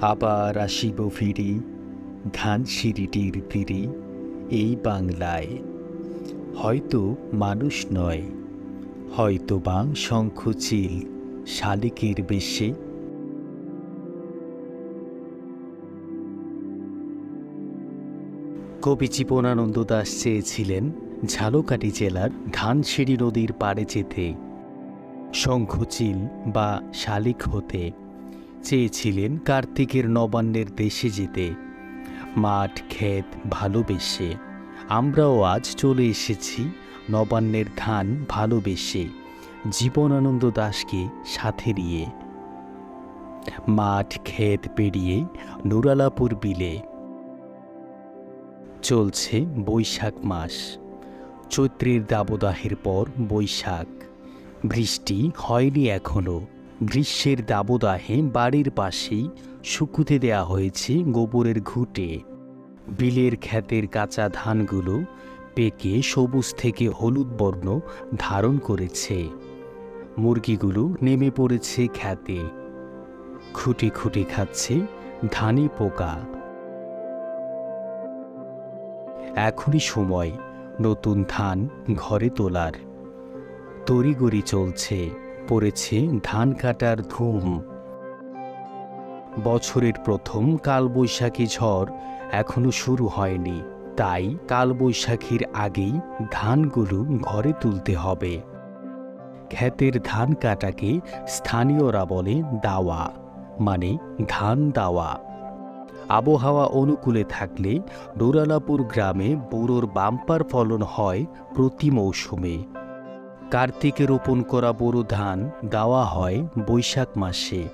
আবার আসিব ফিরি, ধান সিঁড়িটির তীরে এই বাংলায়। হয়তো মানুষ নয়, হয়তো বাং শঙ্খচিল শালিকের বেশে। কবি জীবনানন্দ দাস চেয়েছিলেন ঝালকাঠি জেলার ধানসিঁড়ি নদীর পাড়ে যেতে, শঙ্খচিল বা শালিক হতে। চেয়েছিলেন কার্তিকের নবান্নের দেশে যেতে। মাঠ, ক্ষেত, ভালোবেসে। আমরাও আজ চলে এসেছি নবান্নের ধান ভালোবেসে। জীবনানন্দ দাসকে সাথে নিয়ে। মাঠ, ক্ষেত পেরিয়ে নুরালাপুর বিলে। চলছে বৈশাখ মাস। চৈত্রের দাবদাহের পর বৈশাখ। বৃষ্টি হয়নি এখনও। গ্রীষ্মের দাবদাহে বাড়ির পাশেই শুকুতে দেয়া হয়েছে গোবরের ঘুঁটে। বিলের ক্ষেতের কাঁচা ধানগুলো পেকে সবুজ থেকে হলুদ বর্ণ ধারণ করেছে। মুরগিগুলো নেমে পড়েছে খ্যাতে খুঁটি খুঁটি খাচ্ছে ধানি পোকা। এখনই সময়, নতুন ধান ঘরে তোলার। তড়িগড়ি চলছে। পড়েছে ধান কাটার ধুম। বছরের প্রথম কালবৈশাখী ঝড় এখনও শুরু হয়নি। তাই কালবৈশাখীর আগেই ধানগুলো ঘরে তুলতে হবে। ক্ষেতের ধান কাটাকে স্থানীয়রা বলে দাওয়া মানে ধান দাওয়া। আবহাওয়া অনুকূলে থাকলে ডোরালাপুর গ্রামে বোরোর বাম্পার ফলন হয় প্রতি মৌসুমে। কার্তিকে রোপণ করা বোরো ধান দেওয়া হয় বৈশাখ মাসে।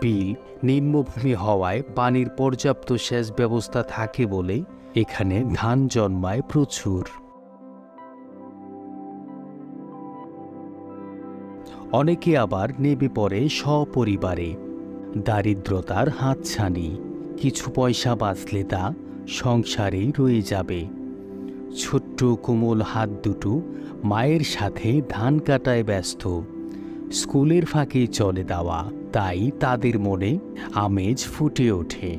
বিল নিম্নভূমি হওয়ায় পানির পর্যাপ্ত সেচ ব্যবস্থা থাকে বলে এখানে ধান জন্মায় প্রচুর। অনেকে আবার নেমে পড়ে সপরিবারে। দারিদ্রতার হাতছানি, কিছু পয়সা বাঁচলে তা সংসারেই রয়ে যাবে। ছোট্ট কোমল হাত দুটো মায়ের সাথে ধান কাটায় ব্যস্ত। স্কুলের ফাঁকে চলে দেওয়া তাই তাদের মনে আমেজ ফুটে ওঠে।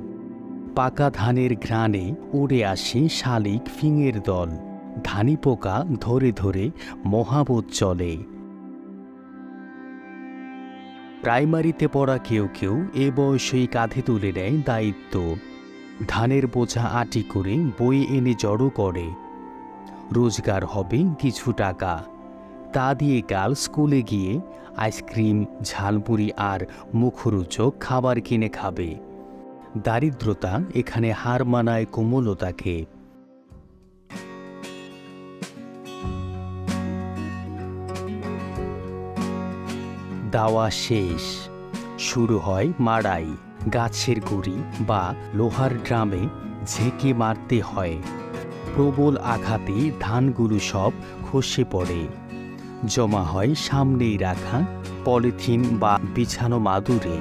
পাকা ধানের ঘ্রাণে উড়ে আসে শালিক ফিঙের দল। ধানি পোকা ধরে ধরে মহাবোধ চলে। প্রাইমারিতে পড়া কেউ কেউ এ বয়সেই কাঁধে তুলে নেয় দায়িত্ব। ধানের বোঝা আটি করে বই এনে জড়ো করে। রোজগার হবে কিছু টাকা। তা দিয়ে কাল স্কুলে গিয়ে আইসক্রিম, ঝালমুড়ি আর মুখরোচক খাবার কিনে খাবে। দারিদ্রতা এখানে হার মানায় কোমলতাকে। দাওয়া শেষ। শুরু হয় মাড়াই। গাছের গুড়ি বা লোহার ড্রামে ঝেঁকে মারতে হয়। প্রবল আঘাতে ধানগুলো সব খসে পড়ে। জমা হয় সামনেই রাখা পলিথিন বা বিছানো মাদুরে।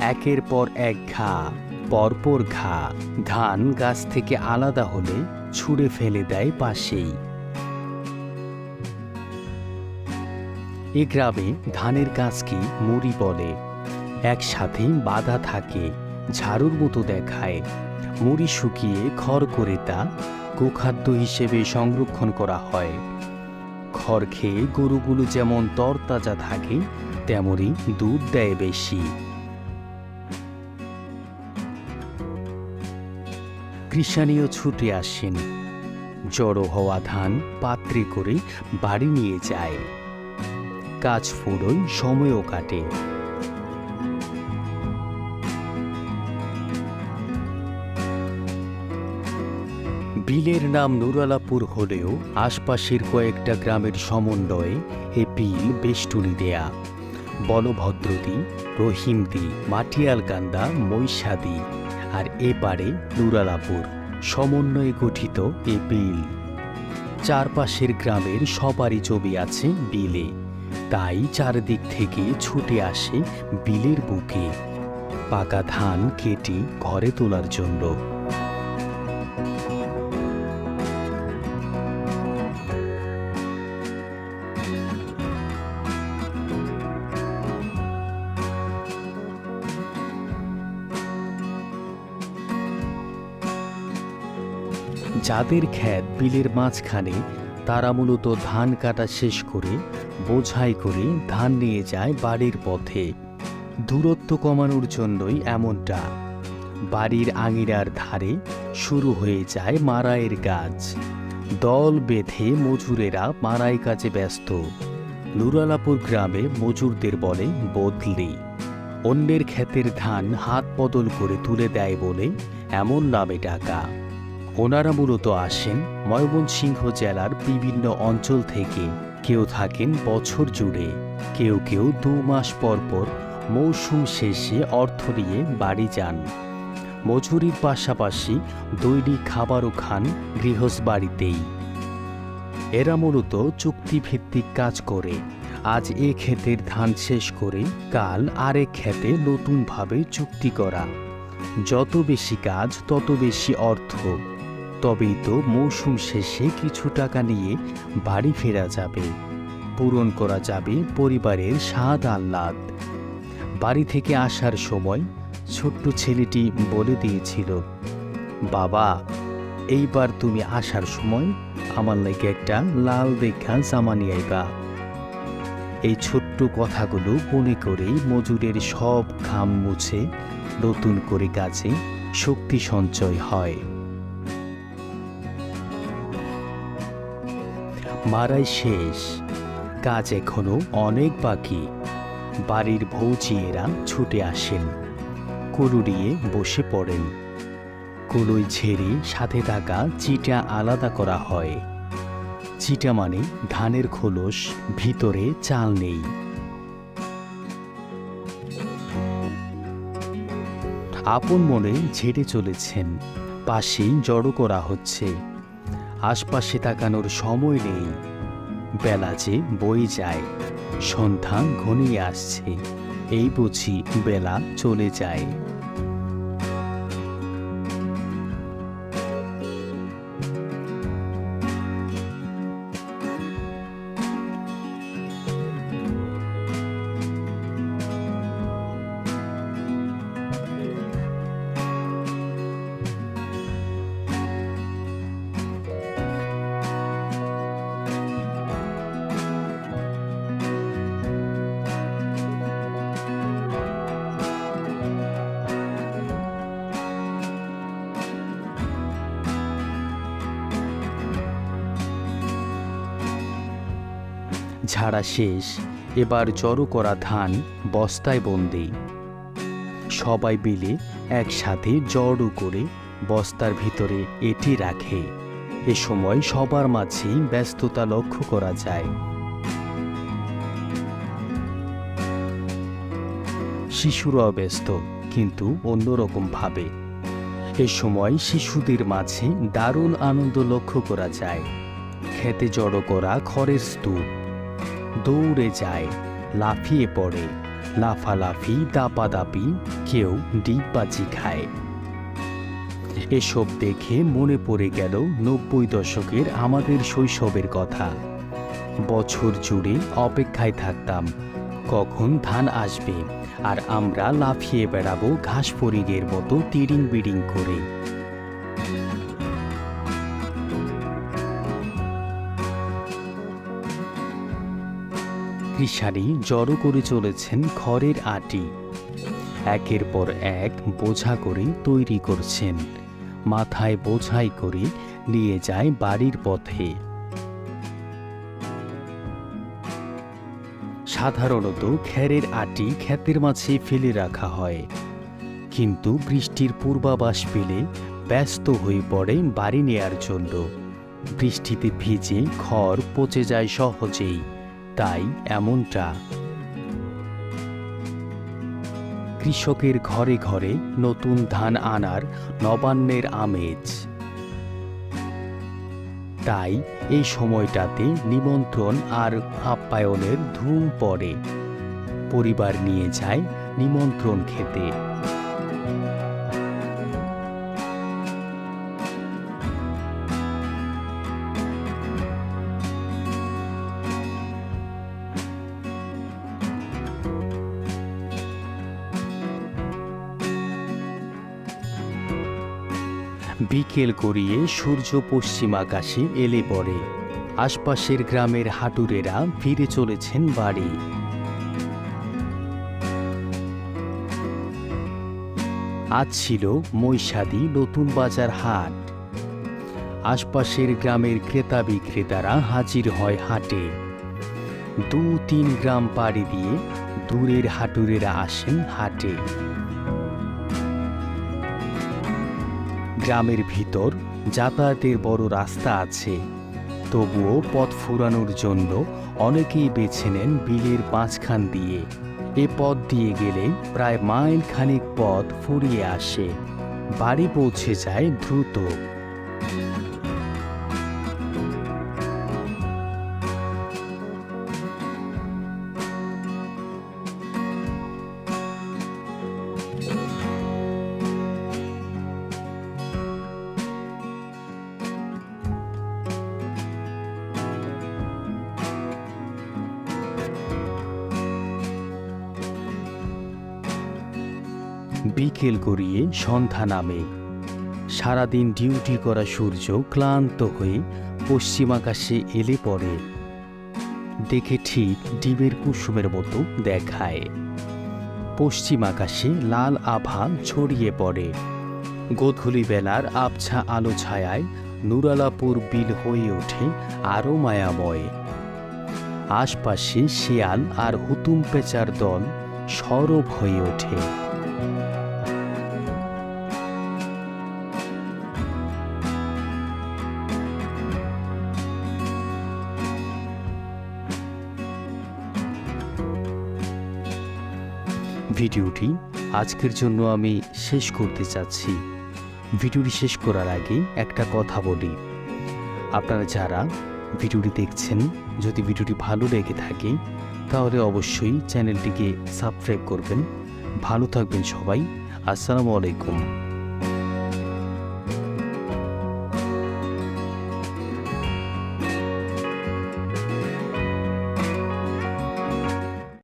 একের পর এক ঘা, পরপর ঘা, ধান গাছ থেকে আলাদা হলে ছুঁড়ে ফেলে দেয় পাশেই। এ গ্রামে ধানের গাছকে মুড়ি বলে? একসাথে বাধা থাকে। ঝাড়ুর মতো দেখায়। মুড়ি শুকিয়ে খড় করে তা গোখাদ্য হিসেবে সংরক্ষণ করা হয়। খড় খেয়ে গরুগুলো যেমন তরতাজা থাকে তেমনই দুধ দেয় বেশি। কৃষানীয় ছুটে আসেন। জড়ো হওয়া ধান পাত্রে করে বাড়ি নিয়ে যায়। কাজ ফুরোয় সময়ও কাটে। বিলের নাম নুরালাপুর হলেও আশপাশের কয়েকটা গ্রামের সমন্বয়ে এ বিল বেষ্টনী দেয়া বলভদ্রদি রহিমদি মাটিয়ালকান্দা, মৈশাদি আর এপারে নুরালাপুর সমন্বয়ে গঠিত এ বিল। চারপাশের গ্রামের সবারই ছবি আছে বিলে। তাই চারদিক থেকে ছুটে আসে বিলের বুকে। পাকা ধান কেটে ঘরে তোলার জন্য। যাদের ক্ষেত বিলের মাঝখানে তারা মূলত ধান কাটা শেষ করে, বোঝাই করে ধান নিয়ে যায় বাড়ির পথে। দূরত্ব কমানোর জন্যই এমনটা। বাড়ির আঙিরার ধারে শুরু হয়ে যায় মারাইয়ের কাজ। দল বেঁধে মজুরেরা মারাই কাজে ব্যস্ত। নুরালাপুর গ্রামে মজুরদের বলে, বদলি। অন্যের ক্ষেতের ধান হাত বদল করে তুলে দেয় বলে এমন নামে ডাকা। ওনারা মূলত আসেন ময়মনসিংহ জেলার বিভিন্ন অঞ্চল থেকে। কেউ থাকেন বছর জুড়ে, কেউ কেউ দু মাস পর পর মৌসুম শেষে অর্থ নিয়ে বাড়ি যান। মজুরির পাশাপাশি দৈনিক খাবারও খান গৃহস্থ বাড়িতেই। এরা মূলত চুক্তিভিত্তিক কাজ করে। আজ এ ক্ষেতের ধান শেষ করে কাল আরেক ক্ষেতে নতুনভাবে চুক্তি করা। যত বেশি কাজ, তত বেশি অর্থ। তবেই তো মৌসুম শেষে কিছু টাকা নিয়ে বাড়ি ফেরা যাবে। পূরণ করা যাবে পরিবারের স্বাদ আহ্লাদ। বাড়ি থেকে আসার সময় ছোট্ট ছেলেটি বলে দিয়েছিল, বাবা, এইবার তুমি আসার সময় আমার লাগে একটা লাল দেখা জামা নিয়ে আইবা। এই ছোট্ট কথাগুলো মনে করেই মজুরের সব ঘাম মুছে নতুন করে কাজে শক্তি সঞ্চয় হয়। মারাই শেষ। কাজ এখনও অনেক বাকি। বাড়ির ভৌজিয়েরা ছুটে আসেন। কুলুরিয়ে বসে পড়েন। কুলুই ঝেড়ে সাথে থাকা চিটা আলাদা করা হয়। চিটা মানে ধানের খোলস, ভিতরে চাল নেই। আপন মনে ঝেড়ে চলেছেন। পাশেই জড়ো করা হচ্ছে। আশপাশে তাকানোর সময় নেই। বেলা যে বই যায়, সন্ধ্যা ঘনিয়ে আসছে। এই বুঝি বেলা চলে যায়। ঝাড়া শেষ, এবার জড়ো করা ধান বস্তায় বন্দি। সবাই মিলে একসাথে জড়ো করে বস্তার ভিতরে এটি রাখে। এ সময় সবার মাঝেই ব্যস্ততা লক্ষ্য করা যায়। শিশুরাও ব্যস্ত, কিন্তু অন্যরকম ভাবে। এ সময় শিশুদের মাঝে দারুণ আনন্দ লক্ষ্য করা যায়। খেতে জড়ো করা খড়ের স্তূপ। দৌড়ে যায়, লাফিয়ে পড়ে, লাফালাফি, দাপাদাপি, কেউ ডিগবাজি খায়। এসব দেখে মনে পড়ে গেল নব্বই দশকের আমাদের শৈশবের কথা। বছর জুড়ে অপেক্ষায় থাকতাম, কখন ধান আসবে, আর আমরা লাফিয়ে বেড়াবো ঘাস ফরিংয়ের মতো তিরিং বিড়িং করে। কৃষারি জড়ো করে চলেছেন খড়ের আটি। একের পর এক বোঝা করে তৈরি করছেন। মাথায় বোঝাই করে নিয়ে যায় বাড়ির পথে। সাধারণত খেরের আটি ক্ষেতের মাঝে ফেলে রাখা হয়। কিন্তু বৃষ্টির পূর্বাভাস পেলে ব্যস্ত হয়ে পড়ে বাড়ি নেয়ার জন্য। বৃষ্টিতে ভিজে খড় পচে যায় সহজেই। তাই এমনটা। কৃষকের ঘরে ঘরে নতুন ধান আনার নবান্নের আমেজ। তাই এই সময়টাতে নিমন্ত্রণ আর আপ্যায়নের ধুম পড়ে। পরিবার নিয়ে যায় নিমন্ত্রণ খেতে। বিকেল গড়িয়ে সূর্য পশ্চিম আকাশে এলে পড়ে। আশপাশের গ্রামের হাটুরেরা ফিরে চলেছেন বাড়ি। আজ ছিল মৈশাদি নতুন বাজার হাট। আশপাশের গ্রামের ক্রেতা বিক্রেতারা হাজির হয় হাটে। দু তিন গ্রাম পাড়ি দিয়ে দূরের হাটুরেরা আসেন হাটে। গ্রামের ভিতর যাতায়াতের বড় রাস্তা আছে। তবুও পথ ফুরানোর জন্য অনেকেই বেছে নেন বিলের পাঁচখান দিয়ে। এ পথ দিয়ে গেলে প্রায় মাইল খানিক পথ ফুরিয়ে আসে। বাড়ি পৌঁছে যায় দ্রুত। বিকেল গড়িয়ে সন্ধ্যা নামে। সারাদিন ডিউটি করা সূর্য ক্লান্ত হয়ে পশ্চিম আকাশে এলে পড়ে। দেখে ঠিক ডিমের কুসুমের মতো দেখায়। পশ্চিম আকাশে লাল আভা ছড়িয়ে পড়ে। গোধূলি বেলার আবছা আলো ছায়ায় নুরালাপুর বিল হয়ে ওঠে আরও মায়াময়। আশপাশে শিয়াল আর হুতুম পেঁচার দল সরব হয়ে ওঠে। ভিডিওটি আজকের জন্য আমি শেষ করতে চাচ্ছি। ভিডিওটি শেষ করার আগে একটা কথা বলি। আপনারা যারা ভিডিওটি দেখছেন, যদি ভিডিওটি ভালো লেগে থাকে, তাহলে অবশ্যই চ্যানেলটিকে সাবস্ক্রাইব করবেন। ভালো থাকবেন সবাই। আসসালামু আলাইকুম।